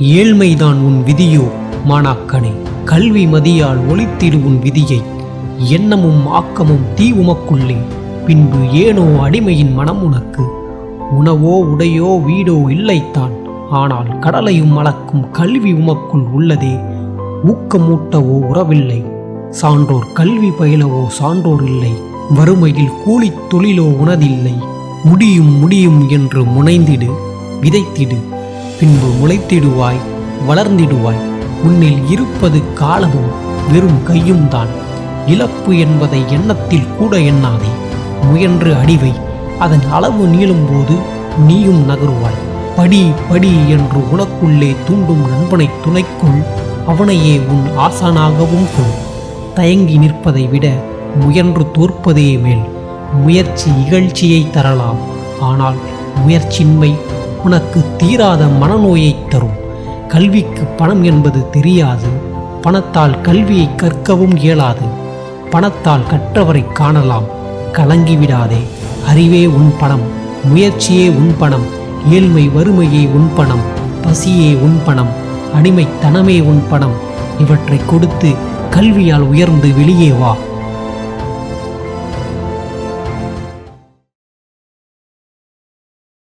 ஏழ்மைதான் உன் விதியோ? மாணாக்கனே கல்வி மதியால் ஒளித்திடு உன் விதியை. எண்ணமும் ஆக்கமும் தீ உமக்குள்ளே. பின்பு ஏனோ அடிமையின் மனம் உனக்கு? உணவோ உடையோ வீடோ இல்லைத்தான். ஆனால் கடலையும் அளக்கும் கல்வி உமக்குள் உள்ளதே. ஊக்கமூட்டவோ உறவில்லை. சான்றோர் கல்வி பயிலவோ சான்றோர் இல்லை. வறுமையில் கூலித் தொழிலோ உனதில்லை. முடியும் முடியும் என்று முனைந்திடு விதைத்திடு. பின்பு முளைத்திடுவாய் வளர்ந்திடுவாய். உன்னில் இருப்பது காலமும் வெறும் கையும் தான். இழப்பு என்பதை எண்ணத்தில் கூட எண்ணாதே. முயன்று அடிவை அதன் அளவு நீளும்போது நீயும் நகருவாய். படி படி என்று உனக்குள்ளே தூண்டும் நண்பனை துணைக்குள் அவனையே உன் ஆசானாகவும் கொள். தயங்கி நிற்பதை விட முயன்று தோற்பதே மேல். முயற்சி இகழ்ச்சியை தரலாம். ஆனால் முயற்சியின்மை உனக்கு தீராத மனநோயைத் தரும். கல்விக்கு பணம் என்பது தெரியாது. பணத்தால் கல்வியை கற்கவும் இயலாது. பணத்தால் கற்றவரை காணலாம். கலங்கிவிடாதே. அறிவே உன் பணம். முயற்சியே உன் பணம். ஏழ்மை வறுமையே உன் பணம். பசியே உன் பணம். அடிமைத்தனமே உன் பணம். இவற்றை கொடுத்து கல்வியால் உயர்ந்து வெளியே வா.